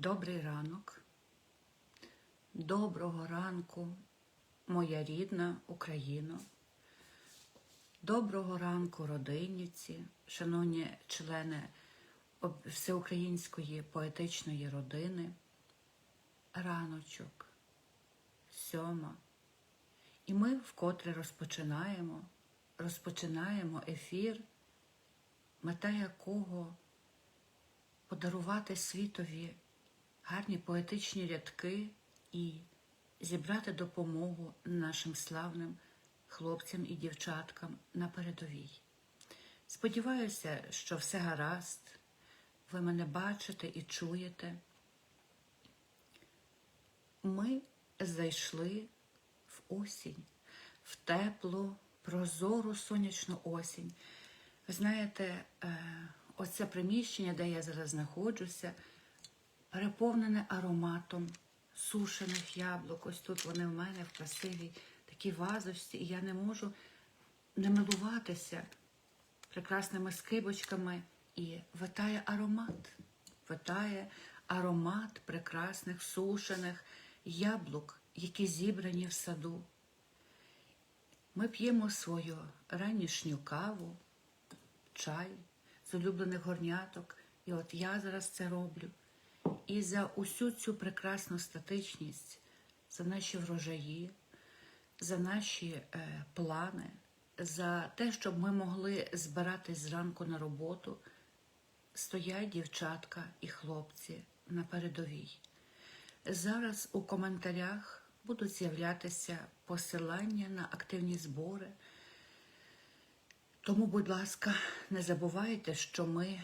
Добрий ранок. Доброго ранку, моя рідна Україно. Доброго ранку, родинівці, шановні члени Всеукраїнської поетичної родини. Раночок, сьома. І ми вкотре розпочинаємо, розпочинаємо ефір, мета якого подарувати світові гарні поетичні рядки і зібрати допомогу нашим славним хлопцям і дівчаткам на передовій. Сподіваюся, що все гаразд, ви мене бачите і чуєте. Ми зайшли в осінь, в теплу, прозору сонячну осінь. Ви знаєте, е, оце приміщення, де я зараз знаходжуся, переповнене ароматом сушених яблук. Ось тут вони в мене в красивій такій вазочці, і я не можу не милуватися прекрасними скибочками. І витає аромат, витає аромат прекрасних сушених яблук, які зібрані в саду. Ми п'ємо свою ранішню каву, чай з улюблених горняток. І от я зараз це роблю. І за усю цю прекрасну статичність, за наші врожаї, за наші е, плани, за те, щоб ми могли збиратись зранку на роботу, стоять дівчатка і хлопці на передовій. Зараз у коментарях будуть з'являтися посилання на активні збори. Тому, будь ласка, не забувайте, що ми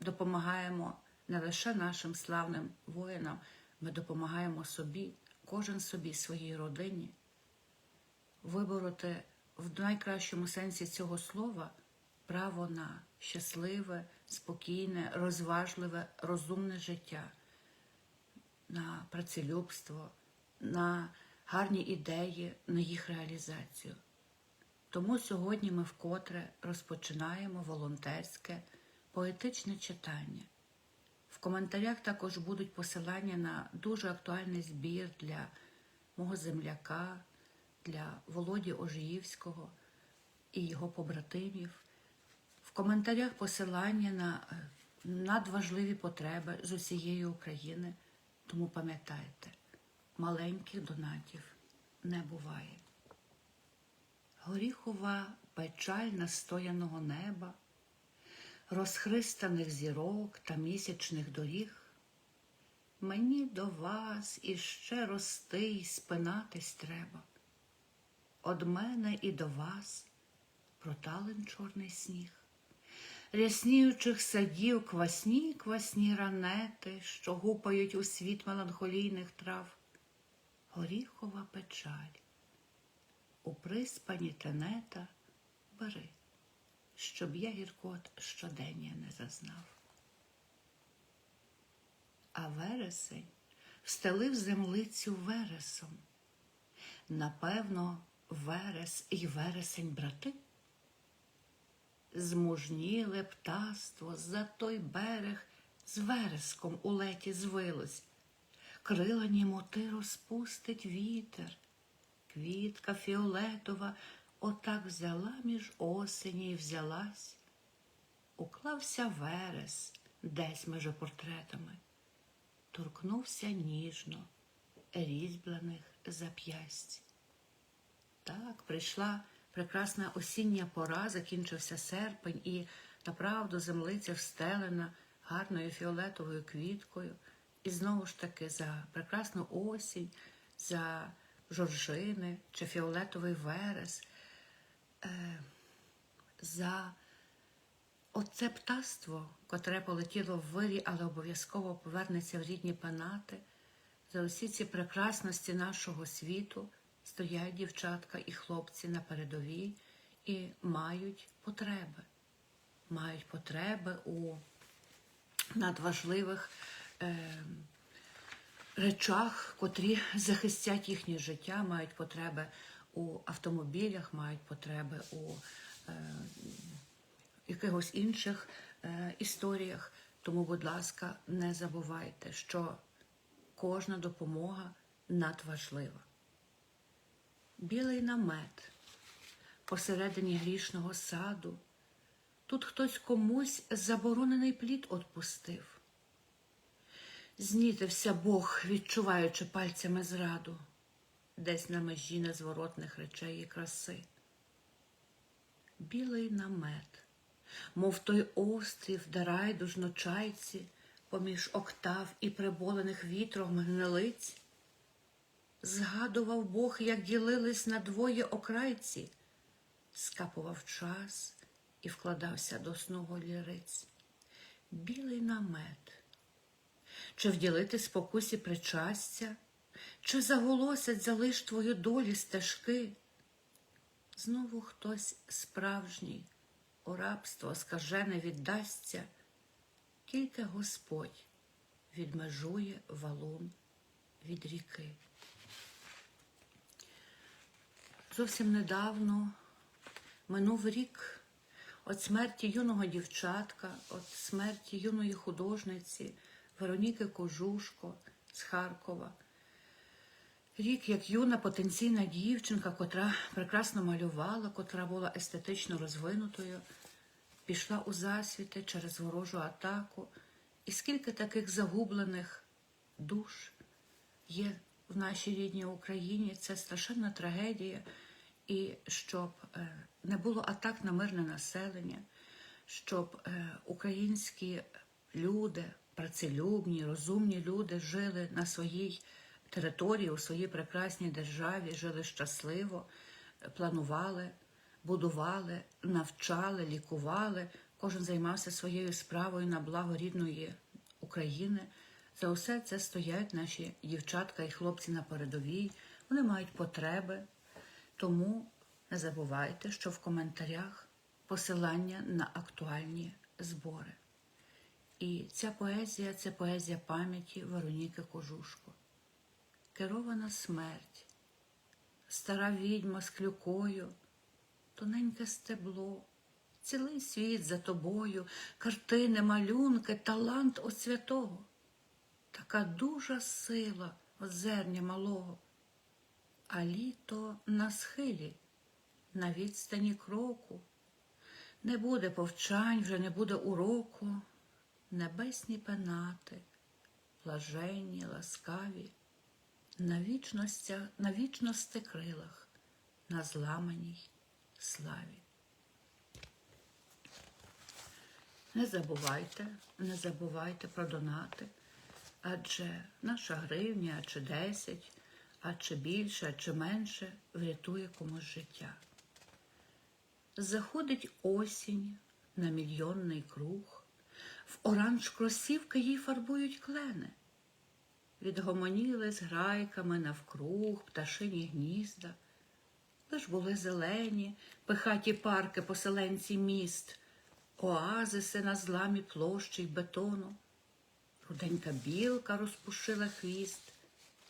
допомагаємо не лише нашим славним воїнам, ми допомагаємо собі, кожен собі, своїй родині, вибороти в найкращому сенсі цього слова право на щасливе, спокійне, розважливе, розумне життя, на працелюбство, на гарні ідеї, на їх реалізацію. Тому сьогодні ми вкотре розпочинаємо волонтерське поетичне читання. Коментарях також будуть посилання на дуже актуальний збір для мого земляка, для Володі Ожиївського і його побратимів. В коментарях посилання на е, надважливі потреби з усієї України. Тому пам'ятайте, маленьких донатів не буває. Горіхова печаль настояного неба, розхристаних зірок та місячних доріг. Мені до вас іще рости й спинатись треба. Од мене і до вас проталин чорний сніг, рясніючих садів квасні квасні ранети, що гупають у світ меланхолійних трав, горіхова печаль у приспані тенета бери, щоб я гіркот щодення не зазнав. А вересень встелив землицю вересом. Напевно, верес і вересень брати. Змужніле птаство за той берег з вереском у леті звилось, крила німоти розпустить вітер, квітка фіолетова отак взяла між осені й взялась, уклався верес десь між портретами, торкнувся ніжно різьблених зап'ясть. Так, прийшла прекрасна осіння пора, закінчився серпень, і направду землиця встелена гарною фіолетовою квіткою. І знову ж таки за прекрасну осінь, за жоржини чи фіолетовий верес, е, за оце птаство, котре полетіло в вирі, але обов'язково повернеться в рідні панати, за усі ці прекрасності нашого світу стоять дівчатка і хлопці на передовій і мають потреби. Мають потреби у надважливих е, речах, котрі захистять їхнє життя, мають потреби у автомобілях, мають потреби у е, якихось інших е, історіях. Тому, будь ласка, не забувайте, що кожна допомога надважлива. Білий намет посередині грішного саду. Тут хтось комусь заборонений плід отпустив. Знітився Бог, відчуваючи пальцями зраду, десь на межі незворотних речей і краси. Білий намет, мов той острів, де райдужно чайці, поміж октав і приболених вітром гнилиць. Згадував Бог, як ділились на двоє окрайці, скапував час і вкладався до сну голіриць. Білий намет, чи вділити спокусі причастя, чи заголосять залиш твою долі стежки. Знову хтось справжній у рабство скажене віддасться, тільки Господь відмежує валун від ріки. Зовсім недавно минув рік від смерті юного дівчатка, від смерті юної художниці Вероніки Кожушко з Харкова. Рік, як юна потенційна дівчинка, котра прекрасно малювала, котра була естетично розвинутою, пішла у засвіти через ворожу атаку. І скільки таких загублених душ є в нашій рідній Україні, це страшенна трагедія. І щоб е, не було атак на мирне населення, щоб е, українські люди, працелюбні, розумні люди жили на своїй території, у своїй прекрасній державі, жили щасливо, планували, будували, навчали, лікували. Кожен займався своєю справою на благо рідної України. За усе це стоять наші дівчатка і хлопці на передовій. Вони мають потреби. Тому не забувайте, що в коментарях посилання на актуальні збори. І ця поезія це поезія пам'яті Вероніки Кожушко. Керована смерть, стара відьма з клюкою, тоненьке стебло, цілий світ за тобою, картини, малюнки, талант от святого, така дужа сила от зерня малого. А літо на схилі, на відстані кроку. Не буде повчань, вже не буде уроку, небесні пенати, блаженні, ласкаві, на вічностях, на вічності крилах, на зламаній славі. Не забувайте, не забувайте про донати, адже наша гривня чи десять а чи більше, а чи менше врятує комусь життя. Заходить осінь на мільйонний круг, в оранж кросівки їй фарбують клени. Відгомоніли з грайками навкруг пташині гнізда, лиш були зелені, пихаті парки поселенці міст, оазиси на зламі площі й бетону. Руденька білка розпушила хвіст.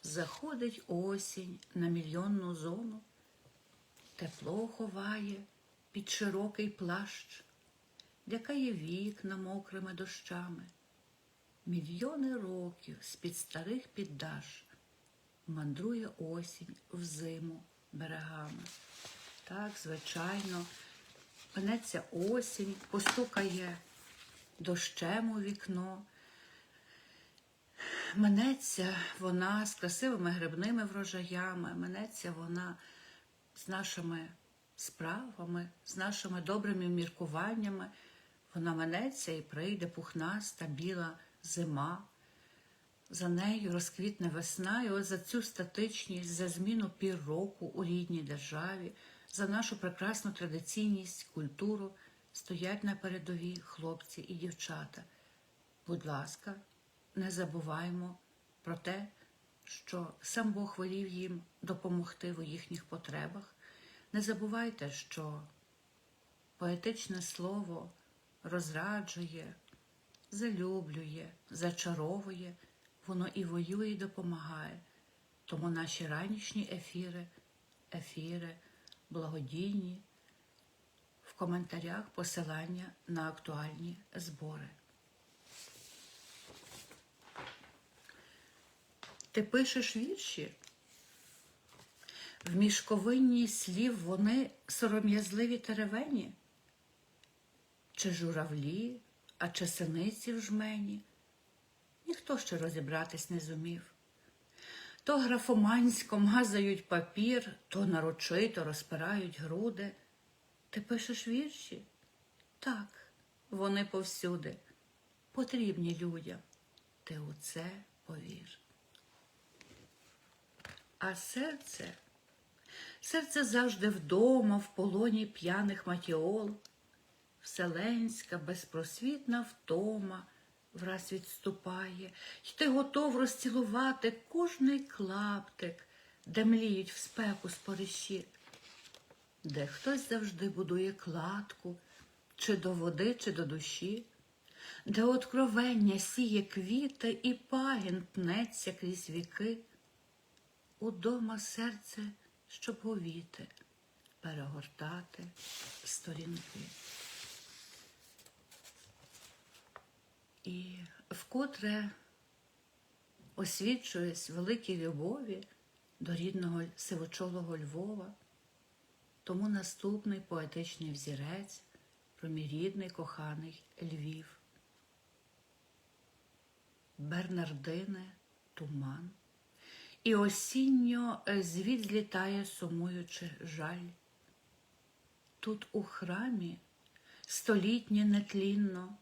Заходить осінь на мільйонну зону, тепло ховає під широкий плащ, лякає вікна мокрими дощами. Мільйони років з-під старих піддаш мандрує осінь в зиму берегами. Так, звичайно, пнеться осінь, постукає дощем у вікно. Минеться вона з красивими грибними врожаями, минеться вона з нашими справами, з нашими добрими міркуваннями. Вона минеться і прийде пухнаста, біла зима. За нею розквітне весна, і ось за цю статичність, за зміну пір року у рідній державі, за нашу прекрасну традиційність, культуру стоять на передовій хлопці і дівчата. Будь ласка не забуваємо про те, що сам Бог волів їм допомогти у їхніх потребах. Не забувайте, що поетичне слово розраджує, залюблює, зачаровує, воно і воює, і допомагає. Тому наші ранішні ефіри, ефіри, благодійні, в коментарях посилання на актуальні збори. Ти пишеш вірші? В мішковинні слів вони сором'язливі теревені? Чи журавлі, а чи синиці в жмені? Ніхто ще розібратись не зумів. То графомансько мазають папір, то нарочито розпирають груди. Ти пишеш вірші? Так, вони повсюди. Потрібні людям. Ти у це повір. А серце, серце завжди вдома, в полоні п'яних матіол, вселенська, безпросвітна втома враз відступає, й ти готов розцілувати кожний клаптик, де мліють в спеку спориші, де хтось завжди будує кладку, чи до води, чи до душі, де откровення сіє квіти і пагін пнеться крізь віки, удома серце, щоб говіти, перегортати сторінки. І вкотре освічуюсь великій любові до рідного сивочолого Львова, тому наступний поетичний взірець про мій рідний коханий Львів. Бернардине туман, і осінньо звід злітає, сумуючи жаль. Тут у храмі столітнє нетлінно.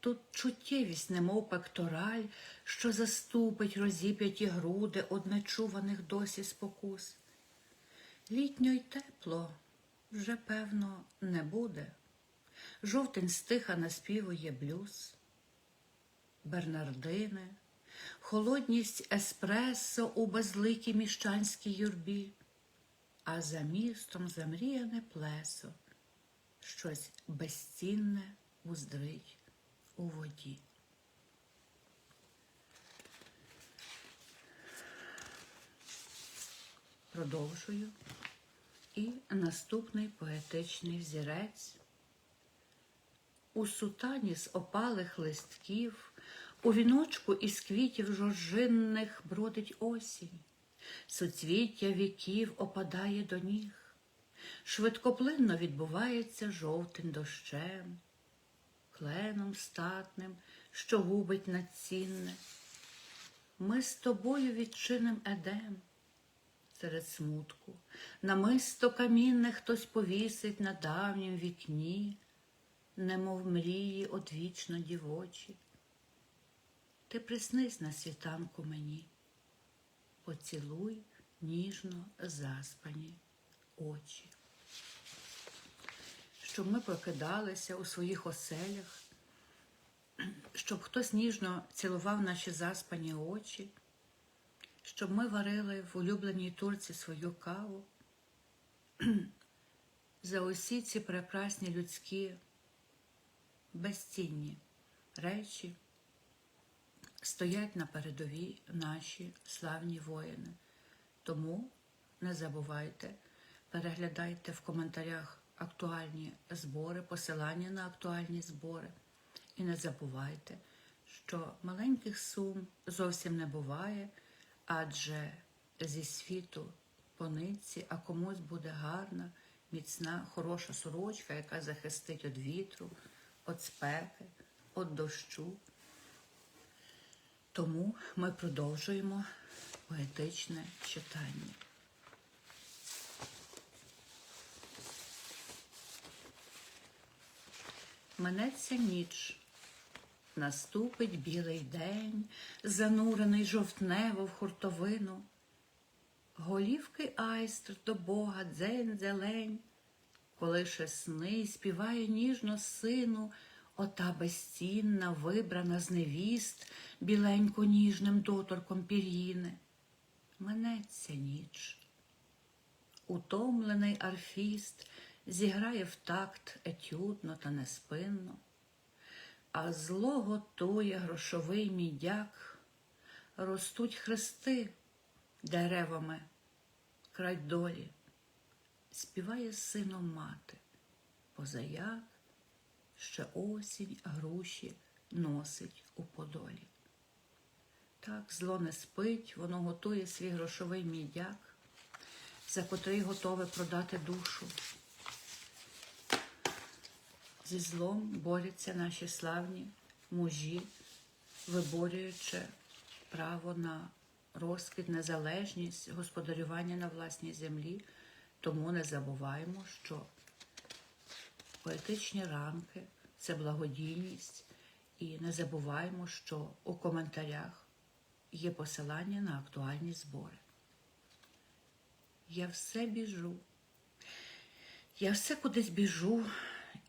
Тут чуттєвість, немов пектораль, що заступить розіп'яті груди од нечуваних досі спокус. Літньо й тепло вже, певно, не буде. Жовтень стиха наспівує блюз. Бернардини, холодність еспресо у безликій міщанській юрбі, а за містом замріяне плесо, щось безцінне уздрить у воді. Продовжую. І наступний поетичний взірець. У сутані з опалих листків, у віночку із квітів жоржинних бродить осінь, суцвіття віків опадає до ніг, швидкоплинно відбувається жовтень дощем кленом статним, що губить надцінне. Ми з тобою відчиним едем серед смутку, намисто камінне хтось повісить на давнім вікні, немов мрії одвічно дівочі. Ти приснись на світанку мені, поцілуй ніжно заспані очі щоб ми прокидалися у своїх оселях, щоб хтось ніжно цілував наші заспані очі, щоб ми варили в улюбленій турці свою каву. За усі ці прекрасні людські безцінні речі стоять на передовій наші славні воїни. Тому не забувайте, переглядайте в коментарях актуальні збори, посилання на актуальні збори. І не забувайте, що маленьких сум зовсім не буває, адже зі світу пониці, а комусь буде гарна, міцна, хороша сорочка, яка захистить від вітру, від спеки, від дощу. Тому ми продовжуємо поетичне читання. Минеться ніч, наступить білий день, занурений жовтнево в хуртовину, голівки айстр до Бога дзень зелень, колише сни співає ніжно сину, ота безцінна, вибрана з невіст, біленько ніжним доторком пір'їни. Минеться ніч. Утомлений арфіст зіграє в такт етюдно та неспинно, а зло готує грошовий мідяк, ростуть хрести деревами край долі, співає сином мати, позаяк ще осінь груші носить у подолі. Так, зло не спить, воно готує свій грошовий мідяк, за котрий готове продати душу. Зі злом борються наші славні мужі, виборюючи право на розквіт, незалежність, господарювання на власній землі. Тому не забуваємо, що поетичні ранки це благодійність, і не забуваємо, що у коментарях є посилання на актуальні збори. Я все біжу, я все кудись біжу,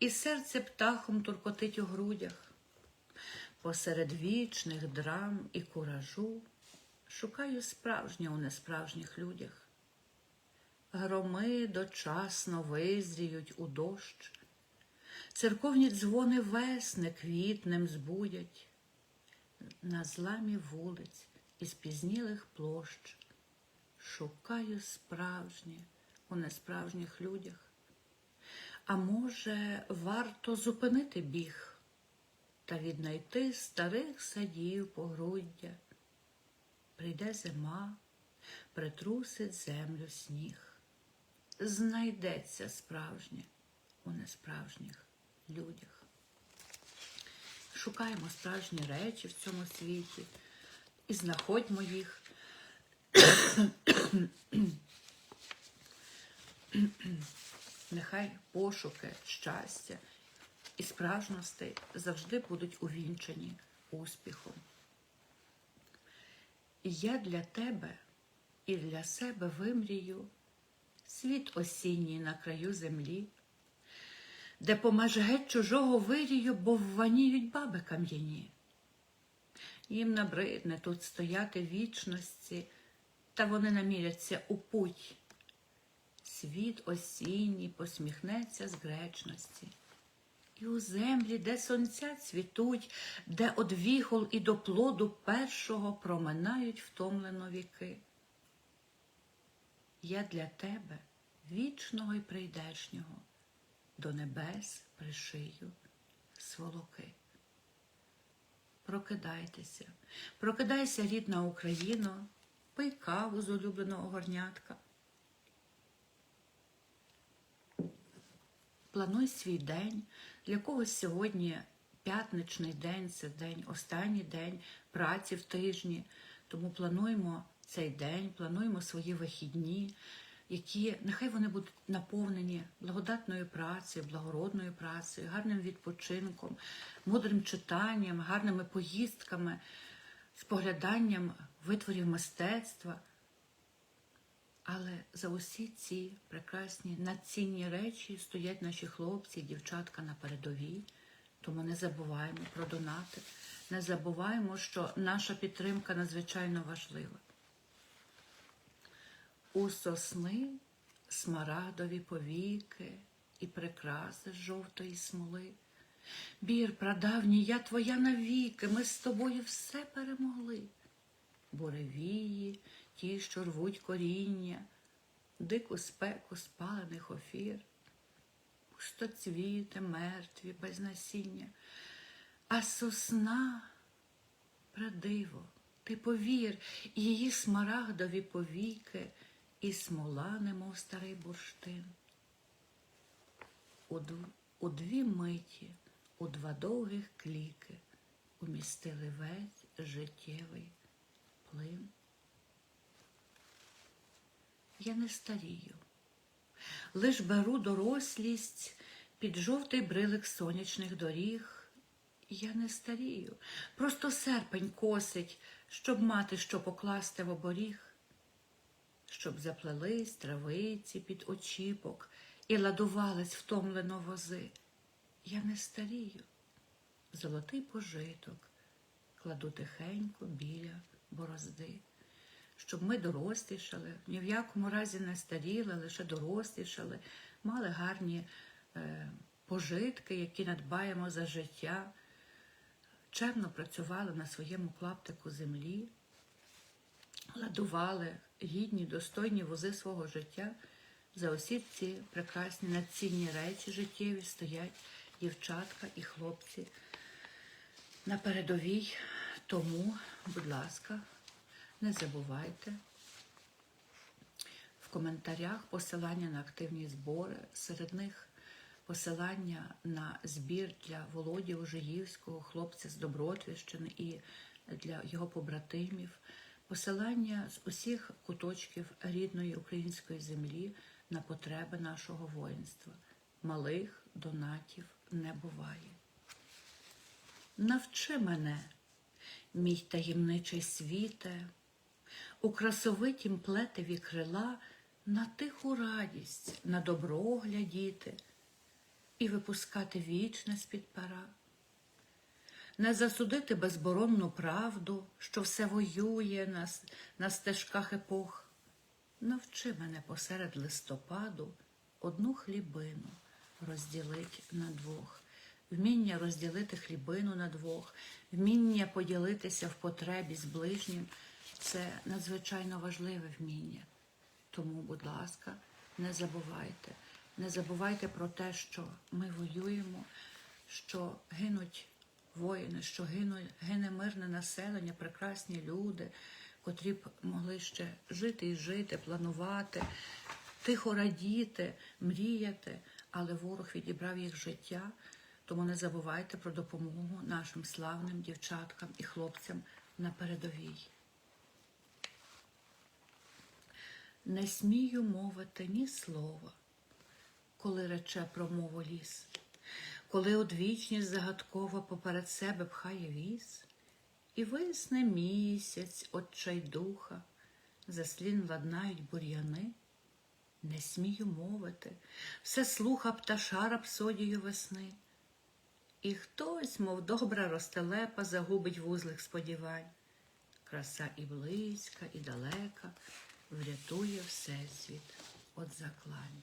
і серце птахом туркотить у грудях. Посеред вічних драм і куражу шукаю справжнє у несправжніх людях. Громи дочасно визріють у дощ, церковні дзвони весни квітнем збудять, на зламі вулиць і спізнілих площ шукаю справжнє у несправжніх людях. А може, варто зупинити біг та віднайти старих садів погруддя. Прийде зима, притрусить землю сніг. Знайдеться справжнє у несправжніх людях. Шукаємо справжні речі в цьому світі і знаходьмо їх. Нехай пошуки щастя і справжності завжди будуть увінчані успіхом. Я для тебе і для себе вимрію світ осінній на краю землі, де помаж геть чужого вирію, бо вваніють баби кам'яні. Їм набридне тут стояти вічності, та вони наміряться у путь. Світ осінній посміхнеться з гречності. І у землі, де сонця цвітуть, де од віхол і до плоду першого проминають втомлено віки. Я для тебе, вічного і прийдешнього, до небес пришию сволоки. Прокидайтеся, прокидайся, рідна Україно, пий каву з улюбленого горнятка. Плануй свій день. Для когось сьогодні п'ятничний день, це день, останній день праці в тижні. Тому плануємо цей день, плануємо свої вихідні, які нехай вони будуть наповнені благодатною працею, благородною працею, гарним відпочинком, мудрим читанням, гарними поїздками, спогляданням витворів мистецтва. Але за усі ці прекрасні надцінні речі стоять наші хлопці і дівчатка на передовій. Тому не забуваємо про донати, не забуваємо, що наша підтримка надзвичайно важлива. У сосни смарагдові повіки і прикраси жовтої смоли. Бір, прадавній, я твоя навіки, ми з тобою все перемогли. Буревії, ті, що рвуть коріння, дику спеку спалених офір, пустоцвіти мертві, без насіння, а сосна предиво, ти повір, її смарагдові повіки і смола, немов старий бурштин. У, дв... у дві миті, у два довгих кліки умістили весь життєвий плин. Я не старію, лиш беру дорослість під жовтий брилик сонячних доріг. Я не старію, просто серпень косить, щоб мати що покласти в оборіг, щоб заплелись травиці під очіпок і ладувались втомлено вози. Я не старію, золотий пожиток кладу тихенько біля борозди щоб ми дорослішали, ні в якому разі не старіли, лише дорослішали, мали гарні е, пожитки, які надбаємо за життя, чемно працювали на своєму клаптику землі, ладували гідні, достойні вози свого життя. За усі ці прекрасні націнні речі життєві стоять дівчатка і хлопці на передовій. Тому, будь ласка, Не забувайте в коментарях посилання на активні збори, серед них посилання на збір для Володі Ожиївського, хлопця з Добротвіщини і для його побратимів, посилання з усіх куточків рідної української землі на потреби нашого воїнства. Малих донатів не буває. Навчи мене, мій таємничий світе, у красовитім плетеві крила на тиху радість, на добро глядіти і випускати вічне з-під пера. Не засудити безборонну правду, що все воює на, на стежках епох. Навчи мене посеред листопаду одну хлібину розділить на двох, вміння розділити хлібину на двох, вміння поділитися в потребі з ближнім це надзвичайно важливе вміння. Тому, будь ласка, не забувайте, не забувайте про те, що ми воюємо, що гинуть воїни, що гине, гине мирне населення, прекрасні люди, котрі б могли ще жити і жити, планувати, тихо радіти, мріяти, але ворог відібрав їх життя. Тому не забувайте про допомогу нашим славним дівчаткам і хлопцям на передовій. Не смію мовити ні слова, коли рече про мову ліс, коли одвічність загадкова поперед себе пхає віз, і висне місяць отчайдуха, заслін ладнають бур'яни. Не смію мовити, все слуха пташа рапсодію весни. І хтось, мов добра ростелепа, загубить вузлих сподівань. Краса і близька, і далека врятує Всесвіт от заклань.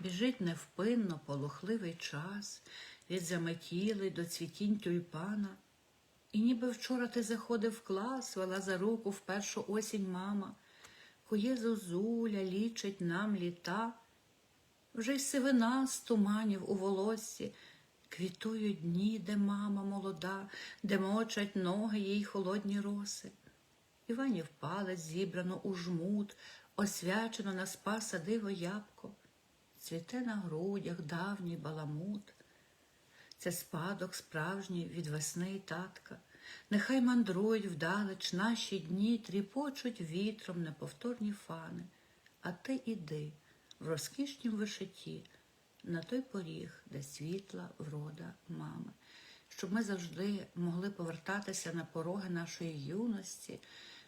Біжить невпинно полохливий час від заметілий до цвітінь тюльпана. І ніби вчора ти заходив в клас, вела за руку в першу осінь мама, кує зозуля лічить нам літа, вже й сивина з туманів у волоссі, квітують дні, де мама молода, де мочать ноги їй холодні роси. Іванів палець зібрано у жмут, освячено на спаса диво ябко, цвіте на грудях давній баламут. Це спадок справжній від весни й татка. Нехай мандрують вдалеч наші дні, тріпочуть вітром неповторні фани. А ти іди в розкішнім вишиті на той поріг, де світла врода мами, щоб ми завжди могли повертатися на пороги нашої юності,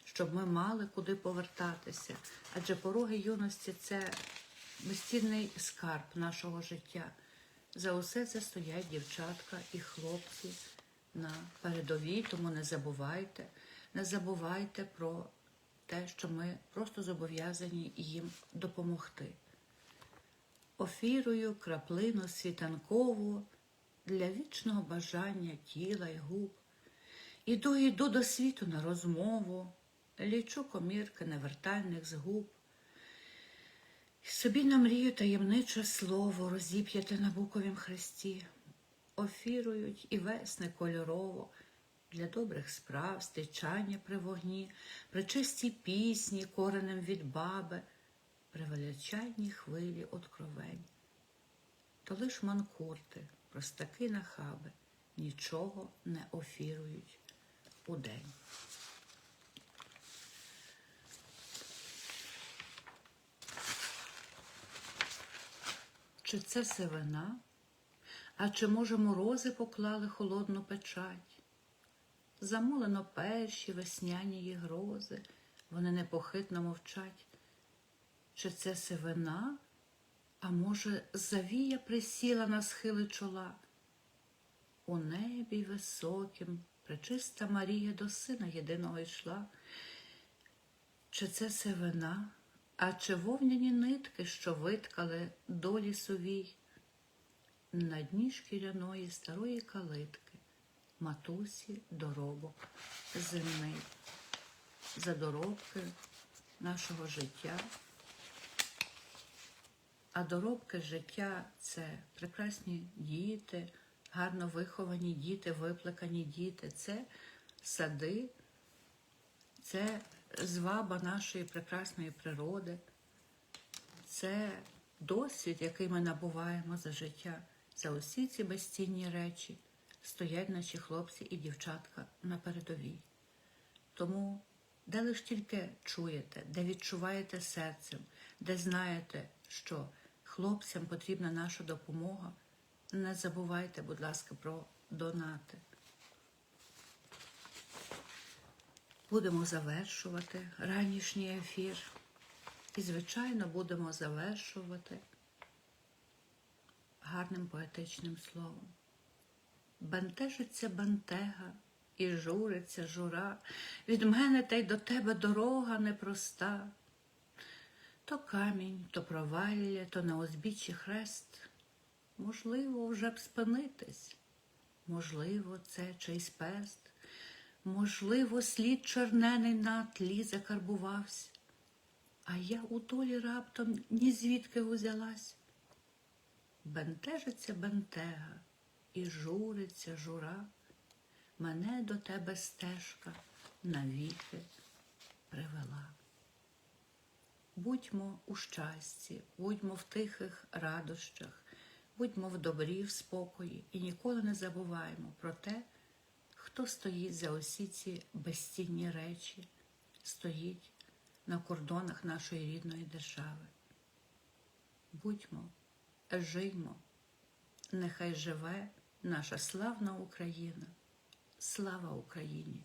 щоб ми мали куди повертатися. Адже пороги юності це безцінний скарб нашого життя. За усе це стоять дівчатка і хлопці на передовій, тому не забувайте, не забувайте про те, що ми просто зобов'язані їм допомогти. Офірую краплину світанкову для вічного бажання тіла й губ. Іду, іду до світу на розмову, лічу комірки невертальних згуб. І собі на мрію таємниче слово розіп'яте на буковім хресті, офірують і весни кольорово для добрих справ, стичання при вогні, при чистій пісні, коренем від баби, величайній хвилі откровень. То лиш манкурти, простаки нахаби, нічого не офірують удень. Чи це сивина? А чи, може, морози поклали холодну печать? Замолено перші весняні грози, вони непохитно мовчать. Чи це сивина? А може, завія присіла на схили чола? У небі високім пречиста Марія до сина єдиного йшла. Чи це сивина? А чи вовняні нитки, що виткали долі сувій? На дні шкіряної старої калитки матусі доробок земний. За доробки нашого життя. А доробки життя це прекрасні діти, гарно виховані діти, виплекані діти. Це сади, це зваба нашої прекрасної природи, це досвід, який ми набуваємо за життя. За усі ці безцінні речі стоять наші хлопці і дівчатка на передовій. Тому, де лиш тільки чуєте, де відчуваєте серцем, де знаєте, що хлопцям потрібна наша допомога, не забувайте, будь ласка, про донати. Будемо завершувати ранішній ефір. І, звичайно, будемо завершувати гарним поетичним словом. Бентежиться бентега і журиться жура. Від мене та й до тебе дорога непроста. То камінь, то провалля, то на узбіччі хрест. Можливо, вже б спинитись. Можливо, це чийсь пест. Можливо, слід чернений на тлі закарбувався. А я у долі раптом ні звідки узялась. Бентежиться бентега і журиться жура. Мене до тебе стежка навіки привела. Будьмо у щасті, будьмо в тихих радощах, будьмо в добрі, в спокої і ніколи не забуваємо про те, хто стоїть за усі ці безцінні речі, стоїть на кордонах нашої рідної держави. Будьмо, жиймо, нехай живе наша славна Україна. Слава Україні!